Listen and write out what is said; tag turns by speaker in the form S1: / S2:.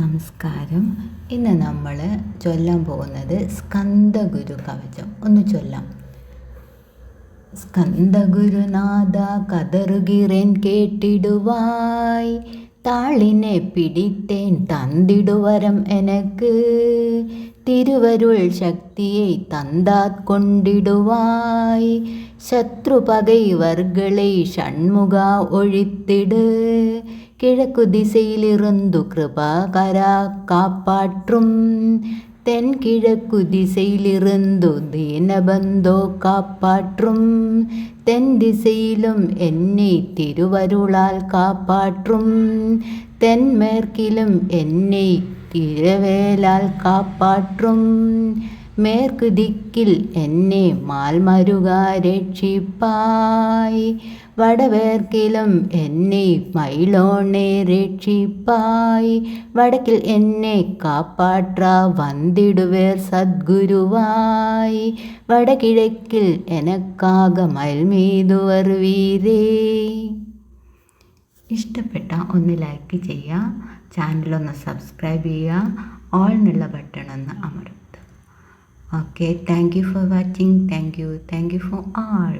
S1: നമസ്കാരം. ഇന്ന് നമ്മൾ ചൊല്ലാൻ പോകുന്നത് സ്കന്ദഗുരു കവചം. ഒന്ന് ചൊല്ലാം. സ്കന്ദഗുരുനാഥ കതറുകിറേൻ കേട്ടിടുവായ്. താളിനെ പിടിത്തേൻ തന്തിടുവരം എനക്ക്. തിരുവരുൾ ശക്തിയെ തന്താ കൊണ്ടിടുവായ്. ശത്രുപകൈവർകളെ ഷൺമുഖ ഒഴിത്തിട്. കിഴക്കു ദിശയിലിരുന്നു കൃപാകര കാപ്പാറ്റും தென்கிழக்கு திசையிலிருந்து எனபந்தோ காப்பாற்றும். தென் திசையிலும் என்னை திருவருளால் காப்பாற்றும். தென்மேற்கிலும் என்னை திருவேலால் காப்பாற்றும். മേർക്ക് ദിക്കിൽ എന്നെ മാൽമരുക രക്ഷിപ്പായി. വടവേർക്കിലും എന്നെ മൈലോണെ രക്ഷിപ്പായി. വടക്കിൽ എന്നെ കാപ്പാട്ട വന്തിടുവേർ സദ്ഗുരുവായി. വടകിഴക്കിൽ എനക്കാക മൽമീതുവർ വീരേ. ഇഷ്ടപ്പെട്ട ഒന്ന് ലൈക്ക് ചെയ്യുക ചാനലൊന്ന് സബ്സ്ക്രൈബ് ചെയ്യുക ഓൾ എന്നുള്ള ബട്ടൺ ഒന്ന് Okay, thank you for watching. Thank you. Thank you for all.